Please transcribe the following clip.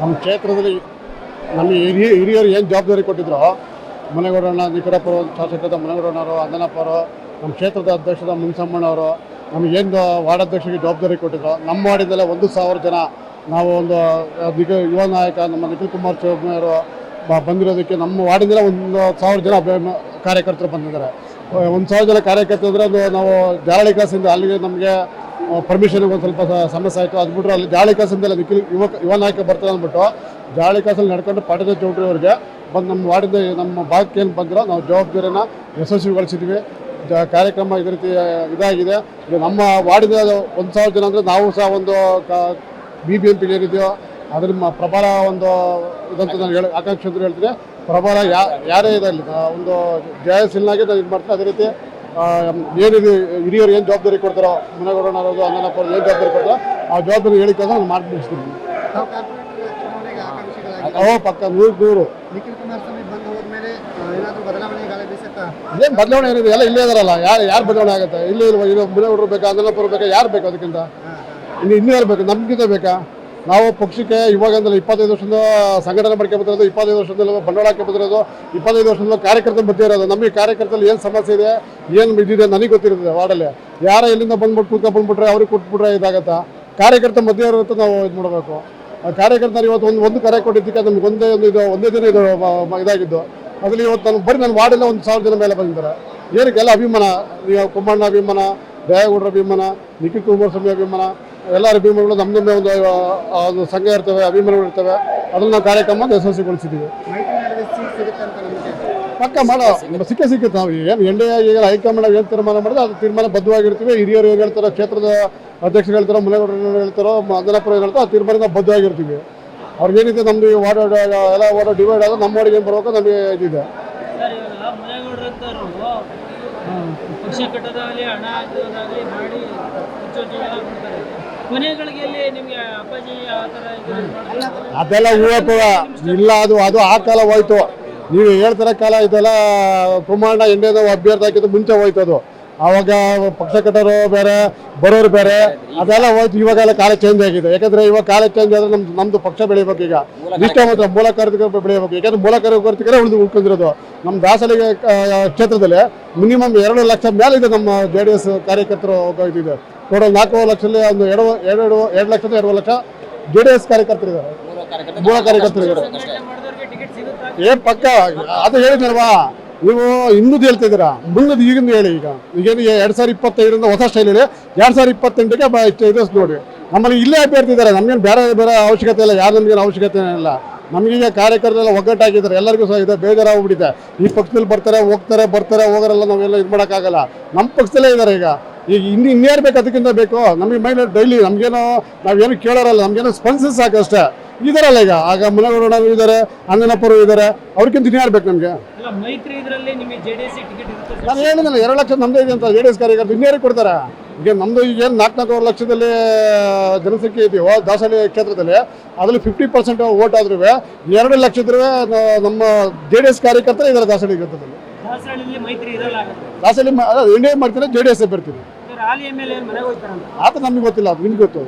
ನಮ್ಮ ಕ್ಷೇತ್ರದಲ್ಲಿ ನಮ್ಮ ಹಿರಿಯ ಹಿರಿಯರು ಏನು ಜವಾಬ್ದಾರಿ ಕೊಟ್ಟಿದ್ರು? ಮನೆಗೌಡಣ್ಣ ನಿಕಟಪುರ ಶಾಸಕರಾದ ಮನೆಗೌಡಣ್ಣವರು ಅಂದನಪ್ಪರು ನಮ್ಮ ಕ್ಷೇತ್ರದ ಅಧ್ಯಕ್ಷದ ಮುನ್ಸಮ್ಮಣ್ಣವರು ನಮಗೇನು ವಾರ್ಡಾಧ್ಯಕ್ಷರಿಗೆ ಜವಾಬ್ದಾರಿ ಕೊಟ್ಟಿದ್ರು? ನಮ್ಮ ವಾರ್ಡಿಂದಲೇ ಒಂದು ಸಾವಿರ ಜನ ನಾವು ಒಂದು ಯುವ ನಾಯಕ, ನಮ್ಮ ನಿಖಿಲ್ ಕುಮಾರ್ ಚೌಧರಿಯವರು ಬ- ಬಂದಿರೋದಕ್ಕೆ ನಮ್ಮ ವಾರ್ಡಿಂದಲೇ ಒಂದು ಸಾವಿರ ಜನ ಕಾರ್ಯಕರ್ತರು ಬಂದಿದ್ದಾರೆ. ಒಂದು ಸಾವಿರ ಜನ ಕಾರ್ಯಕರ್ತರು ಅಂದರೆ ಅದು ನಾವು ಕ್ಲಾಸಿಂದ ಅಲ್ಲಿಗೆ ನಮಗೆ ಪರ್ಮಿಷನ್ಗೆ ಒಂದು ಸ್ವಲ್ಪ ಸಮಸ್ಯೆ ಆಯಿತು. ಅದು ಬಿಟ್ಟರೆ ಅಲ್ಲಿ ಜಾಳಿ ಕಾಸಿಂದೆಲ್ಲ ನಿಖಿಲ್ ಯುವಕ ಯುವ ನಾಯಕ ಬರ್ತದೆ ಅಂದ್ಬಿಟ್ಟು ಜಾಳಿ ಕಾಸಲ್ಲಿ ನಡ್ಕೊಂಡು ಚೌಟ್ರಿ ಅವರಿಗೆ ಬಂದು ನಮ್ಮ ವಾರ್ಡಿಂದ ನಮ್ಮ ಭಾಗಕ್ಕೆ ಏನು ಬಂದಿರೋ ನಾವು ಜವಾಬ್ದಾರಿನ ಯಶಸ್ವಿಗೊಳಿಸಿದ್ವಿ ಜ, ಕಾರ್ಯಕ್ರಮ ಇದೇ ರೀತಿ ಇದಾಗಿದೆ. ಇದು ನಮ್ಮ ವಾರ್ಡಿನ ಒಂದು ಸಾವಿರ ಜನ ಅಂದರೆ ನಾವು ಸಹ ಒಂದು ಬಿ ಬಿ ಎಂ ಪಿ ಏನಿದೆಯೋ ಅದ್ರ ಪ್ರಬಲ ಒಂದು ಇದಂತ ನಾನು ಹೇಳಿ ಆಕಾಂಕ್ಷೆ ಅಂತ ಹೇಳ್ತೀನಿ. ಪ್ರಬಲ ಯಾ ಯಾರೇ ಇರಲಿ ಒಂದು ಜಯಶೀಲನಾಗಿ ನಾನು ಇದು ಮಾಡ್ತೀನಿ. ಅದೇ ರೀತಿ ಏನಿದೆ, ಹಿರಿಯರು ಏನು ಜವಾಬ್ದಾರಿ ಕೊಡ್ತಾರೋ ಮನೆಗೌಡನವರು ಅನ್ನನಪ್ಪ ಏನು ಜವಾಬ್ದಾರಿ ಕೊಡ್ತಾರೋ, ಆ ಜವಾಬ್ದಾರಿ ಹೇಳಿಕೊಂಡು ನಾನು ಮಾಡಿ ಮುಗಿಸ್ತೀನಿ. ಅವ ಪಕ್ಕ ನೂರು ನೂರು. ಏನ್ ಬದಲಾವಣೆ ಏನಿದೆ? ಎಲ್ಲ ಇಲ್ಲೇ ಇದಾರಲ್ಲ. ಯಾರು ಯಾರು ಬದಲಾವಣೆ ಆಗುತ್ತೆ? ಇಲ್ಲೇ ಇಲ್ಲ ಮುನಗೌಡರು ಬೇಕಾ ಅನ್ನನಪ್ಪರು ಬೇಕಾ, ಯಾರು ಬೇಕು ಅದಕ್ಕಿಂತ? ಇನ್ನು, ಇನ್ನೂ ಬೇಕು? ನಮ್ಗಿಂತ ಬೇಕಾ? ನಾವು ಪಕ್ಷಕ್ಕೆ ಇವಾಗಂದ್ರೆ ಇಪ್ಪತ್ತೈದು ವರ್ಷದಿಂದ ಸಂಘಟನೆ ಮಾಡ್ಕೊಂಡು ಬರ್ತಿರೋದು ಇಪ್ಪತ್ತೈದು ವರ್ಷದಿಂದ ಬಂಡವಾಳ ಹಾಕಿ ಬರ್ತಿರೋದು ಇಪ್ಪತ್ತೈದು ವರ್ಷದಿಂದ ಕಾರ್ಯಕರ್ತ ಇರೋದು. ನಮಗೆ ಕಾರ್ಯಕರ್ತರಲ್ಲಿ ಏನು ಸಮಸ್ಯೆ ಇದೆ, ಏನು ಇದಿದೆ ನನಗೆ ಗೊತ್ತಿರುತ್ತೆ ವಾರ್ಡಲ್ಲಿ. ಯಾರ ಎಲ್ಲಿಂದ ಬಂದ್ಬಿಟ್ಟು ಕೂತ್ಕೊಂಡು ಬಂದ್ಬಿಟ್ರೆ ಅವ್ರಿಗೆ ಕೊಟ್ಬಿಟ್ರೆ ಇದಾಗತ್ತಾ? ಕಾರ್ಯಕರ್ತ ಮಧ್ಯ ಇರುತ್ತೆ ನಾವು ಇದು ಮಾಡಬೇಕು. ಕಾರ್ಯಕರ್ತರು ಇವತ್ತು ಒಂದು ಒಂದು ಕರೆ ಕೊಟ್ಟಿದ್ದಕ್ಕೆ ನಮ್ಗೆ ಒಂದೇ ಒಂದು ಇದು, ಒಂದೇ ದಿನ ಇದು ಇದಾಗಿದ್ದು. ಅದರಲ್ಲಿ ಇವತ್ತು ನಾನು ಬರೀ ನಾನು ವಾರ್ಡಲ್ಲೇ ಒಂದು ಸಾವಿರ ಜನ ಮೇಲೆ ಬಂದಿದ್ದಾರೆ. ಏನಕ್ಕೆಲ್ಲ ಅಭಿಮಾನ? ಈಗ ಕುಮ್ಮಣ್ಣ ಅಭಿಮಾನ ದೇವೇಗೌಡರ ಅಭಿಮಾನ ನಿಖಿಲ್ ಕುಮಾರಸ್ವಾಮಿ ಅಭಿಮಾನ ಎಲ್ಲರ ಅಭಿಮಾನಗಳು ನಮ್ಮ ಒಂದು ಒಂದು ಸಂಘ ಇರ್ತವೆ, ಅಭಿಮಾನಗಳು ಇರ್ತವೆ. ಅದನ್ನು ನಾವು ಕಾರ್ಯಕ್ರಮ ಯಶಸ್ವಿಗೊಳಿಸಿದ್ದೀವಿ. ಪಕ್ಕ ಮಾಡೋ, ಸಿಕ್ಕೇ ಸಿಕ್ಕುತ್ತೆ ನಾವು. ಏನು ಎನ್ ಡಿ ಈಗ ಹೈಕಮಾಂಡ್ ಏನು ತೀರ್ಮಾನ ಮಾಡಿದ್ರೆ ಅದು ತೀರ್ಮಾನ ಬದ್ಧವಾಗಿರ್ತೀವಿ. ಹಿರಿಯರು ಏನು ಹೇಳ್ತಾರೋ, ಕ್ಷೇತ್ರದ ಅಧ್ಯಕ್ಷರು ಹೇಳ್ತಾರೋ, ಮುನೇಗೌಡರು ಹೇಳ್ತಾರೋ ಏನು ಹೇಳ್ತಾರೋ, ಆ ತೀರ್ಮಾನದಿಂದ ಬದ್ಧವಾಗಿರ್ತೀವಿ. ಅವ್ರಿಗೇನಿದೆ ನಮ್ಮದು ವಾರ್ಡ್, ಎಲ್ಲ ವಾರ್ಡ್ ಡಿವೈಡ್ ಆದ್ರೆ ನಮ್ಮ ವಾರ್ಡಿಗೆ ಏನು ಬರಬೇಕು ನಮಗೆ ಇದಿದೆ. ಪಕ್ಷ ಕಟ್ಟೋದಾಗಲಿ ಹಣ ಹಾಕೋದಾಗಲಿ ಮಾಡಿ ಕೊನೆಗಳಿಗೆಯಲ್ಲಿ ನಿಮಗೆ ಅಪ್ಪಾಜಿ ಅದೆಲ್ಲ ಹೂವತ್ತದ ಇಲ್ಲ, ಅದು ಅದು ಆ ಕಾಲ ಹೋಯ್ತು. ನೀವು ಹೇಳ್ತಾರ ಕಾಲ ಇದೆಲ್ಲ ಕುಮಾರಣ್ಣ ಎಣ್ಣೆದ ಅಭ್ಯರ್ಥಿ ಹಾಕಿದ್ದು ಮುಂಚೆ ಹೋಯ್ತು ಅದು ಆವಾಗ ಪಕ್ಷ ಕಟ್ಟೋರು ಬೇರೆ ಬರೋರು ಬೇರೆ ಅದೆಲ್ಲ ಹೋಯ್ತು ಇವಾಗೆಲ್ಲ ಕಾಲ ಚೇಂಜ್ ಆಗಿದೆ. ಯಾಕಂದ್ರೆ ಇವಾಗ ಕಾಲ ಚೇಂಜ್ ಆದ್ರೆ ನಮ್ದು ನಮ್ದು ಪಕ್ಷ ಬೆಳಿಬೇಕು ಈಗ. ಇಷ್ಟ ಮಾತ್ರ ಮೂಲ ಕಾರ್ಯಕರ್ತರು ಬೆಳಿಬೇಕು ಯಾಕಂದ್ರೆ ಮೂಲ ಕಾರ್ಯಕರ್ತರಿಗೆ ಉಳಿದು ಉಳ್ಕೊಂಡಿರೋದು. ನಮ್ಮ ದಾಸಲಿಗೆ ಕ್ಷೇತ್ರದಲ್ಲಿ ಮಿನಿಮಮ್ ಎರಡು ಲಕ್ಷ ಮೇಲೆ ಇದೆ ನಮ್ಮ ಜೆ ಡಿ ಎಸ್ ಕಾರ್ಯಕರ್ತರು ಇದಿದೆ ಟೋಟಲ್ ನಾಲ್ಕು ಲಕ್ಷದಲ್ಲಿ ಒಂದು ಎರಡು ಎರಡು ಎರಡು ಲಕ್ಷದ ಎರಡು ಲಕ್ಷ ಜೆ ಡಿ ಎಸ್ ಕಾರ್ಯಕರ್ತರಿದ್ದಾರೆ ಮೂಲ ಕಾರ್ಯಕರ್ತರಿದ್ದಾರೆ ಏ ಪಕ್ಕ ಅದು ಹೇಳಿದ್ನಲ್ವಾ? ನೀವು ಇನ್ನೂ ಹೇಳ್ತಾ ಇದ್ದೀರಾ ಮುಂದದು ಈಗಿಂದ ಹೇಳಿ ಈಗ. ಈಗೇನು ಎರಡು ಸಾವಿರ ಇಪ್ಪತ್ತೈದರಿಂದ ಹೊಸ ಸ್ಟೈಲ್ ಹೇಳಿ ಎರಡ್ ಸಾವಿರ ಇಪ್ಪತ್ತೆಂಟಕ್ಕೆ ಇದು ನೋಡಿ. ನಮ್ಮಲ್ಲಿ ಇಲ್ಲೇ ಅಭ್ಯರ್ಥಿ ಇದ್ದಾರೆ. ನಮ್ಗೇನು ಬೇರೆ ಬೇರೆ ಅವಶ್ಯಕತೆ ಇಲ್ಲ. ಯಾರು ನಮಗೇನು ಅವಶ್ಯಕತೆ ಇಲ್ಲ. ನಮಗೀಗ ಕಾರ್ಯಕರ್ತರೆಲ್ಲ ಒಗ್ಗಟ್ಟಾಗಿದ್ದಾರೆ. ಎಲ್ಲರಿಗೂ ಸಹ ಇದೆ. ಬೇಜಾರಾಗ್ಬಿಟ್ಟಿದೆ ಈ ಪಕ್ಷದಲ್ಲಿ ಬರ್ತಾರೆ, ಹೋಗ್ತಾರೆ, ಬರ್ತಾರೆ, ಹೋಗೋರೆಲ್ಲ ನಾವೆಲ್ಲ ಇದು ಮಾಡೋಕ್ಕಾಗಲ್ಲ. ನಮ್ಮ ಪಕ್ಷದಲ್ಲೇ ಇದ್ದಾರೆ ಈಗ. ಈಗ ಇನ್ನು ಇನ್ನೇನು ಬೇಕು ಅದಕ್ಕಿಂತ ಬೇಕು? ನಮಗೆ ಮೈಂಡ್ ಡೈಲಿ ನಮಗೇನೋ ನಾವೇನು ಕೇಳೋರಲ್ಲ. ನಮಗೇನೋ ಸಾಕು ಸಾಕಷ್ಟೇ. ಇದಾರಲ್ಲ ಈಗ. ಆಗ ಮುಲಗೌಡ ಇದ್ದಾರೆ ಅಂಜನಪ್ಪರು ಇದ್ದಾರೆ ಅವ್ರಿಗಿಂತ ಇನ್ಯಾರು ಬೇಕು ನಮಗೆ? ಇಲ್ಲ ಮೈತ್ರಿ ಇದರಲ್ಲಿ ನಿಮಗೆ ಜೆ ಟಿಕೆಟ್ ಇರುತ್ತೆ ಸರ್? ನಾನು ಹೇಳಿದ್ನಲ್ಲ ಎರಡು ಲಕ್ಷ ನಮ್ದೇ ಇದೆ ಅಂತ ಜೆ ಡಿ ಎಸ್ ಕಾರ್ಯಕರ್ತರು ಇನ್ಯಾರಿಗೆ ಕೊಡ್ತಾರೆ? ಈಗ ನಮ್ಮದು ಈಗ ಏನು ನಾಲ್ಕು ನಾಲ್ಕೂವರೆ ಲಕ್ಷದಲ್ಲಿ ಜನಸಂಖ್ಯೆ ಇದೆಯೋ ದಾಸಹಳ್ಳಿ ಕ್ಷೇತ್ರದಲ್ಲಿ ಅದರಲ್ಲಿ ಫಿಫ್ಟಿ ಪರ್ಸೆಂಟ್ ವೋಟ್ ಆದ್ರೂ ಎರಡು ಲಕ್ಷದ್ರೂ ನಮ್ಮ ಜೆ ಡಿ ಎಸ್ ಕಾರ್ಯಕರ್ತರು ಇದ್ದಾರೆ ದಾಸಹಳ್ಳಿ ಕ್ಷೇತ್ರದಲ್ಲಿ. ದಾಸಹಳ್ಳಿ ಇಂಡಿಯಾ ಮಾಡ್ತಾರೆ ಜೆ ಡಿ ಎಸ್ ಬರ್ತೀವಿ ಆತ ನಮಗೆ ಗೊತ್ತಿಲ್ಲ ಅದು ನಿಮ್ಗೆ ಗೊತ್ತು.